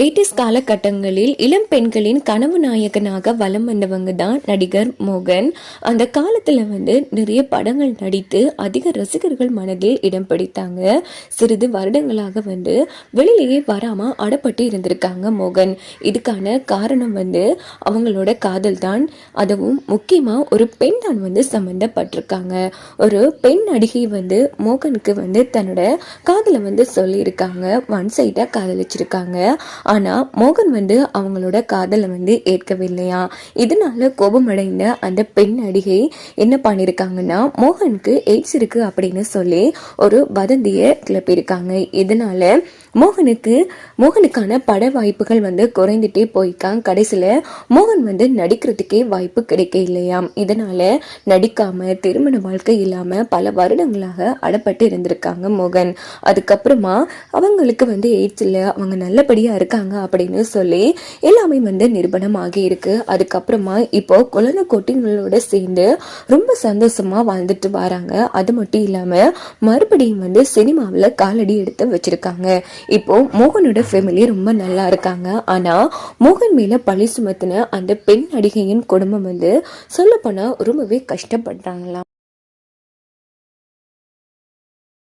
Eighties காலகட்டங்களில் இளம் பெண்களின் கனவு நாயகனாக வலம் வந்தவங்க தான் நடிகர் மோகன். அந்த காலத்தில் வந்து நிறைய படங்கள் நடித்து அதிக ரசிகர்கள் மனதில் இடம் பிடித்தாங்க. சிறிது வருடங்களாக வந்து வெளியிலேயே வராமல் அடப்பட்டு இருந்திருக்காங்க மோகன். இதுக்கான காரணம் வந்து அவங்களோட காதல் தான். அதுவும் முக்கியமாக ஒரு பெண் தான் வந்து சம்மந்தப்பட்டிருக்காங்க ஒரு பெண் நடிகை வந்து மோகனுக்கு வந்து தன்னோட காதலை வந்து சொல்லியிருக்காங்க. ஒன் சைடாக காதலிச்சிருக்காங்க. ஆனால் மோகன் வந்து அவங்களோட காதலை வந்து ஏற்கவில்லையா? இதனால கோபமடைந்த அந்த பெண் நடிகை என்ன பண்ணியிருக்காங்கன்னா மோகனுக்கு எய்ட்ஸ் இருக்கு அப்படின்னு சொல்லி ஒரு வதந்தியை கிளப்பியிருக்காங்க. இதனால மோகனுக்கு மோகனுக்கான பட வாய்ப்புகள் வந்து குறைந்துட்டே போய்க்கான். கடைசியில் மோகன் வந்து நடிக்கிறதுக்கே வாய்ப்பு கிடைக்க இல்லையாம் இதனால நடிக்காம திருமண வாழ்க்கை இல்லாம பல வருடங்களாக அடப்பட்டு இருந்திருக்காங்க மோகன். அதுக்கப்புறமா அவங்களுக்கு வந்து எய்ட்ஸ் இல்லை. அவங்க நல்லபடியா இருக்காங்க அப்படின்னு சொல்லி எல்லாமே வந்து நிரூபணம் ஆகி இருக்கு. அதுக்கப்புறமா இப்போ குழந்தை குட்டிங்களோட சேர்ந்து ரொம்ப சந்தோஷமா வாழ்ந்துட்டு வராங்க. அது மட்டும் இல்லாம மறுபடியும் வந்து சினிமாவில் காலடி எடுத்து வச்சிருக்காங்க. இப்போ மோகனோட ஃபேமிலி ரொம்ப நல்லா இருக்காங்க. ஆனா மோகன் மேல பழி சுமத்தின அந்த பெண் நடிகையின் குடும்பம் வந்து சொல்லப்போனா ரொம்பவே கஷ்டப்படுறாங்களாம்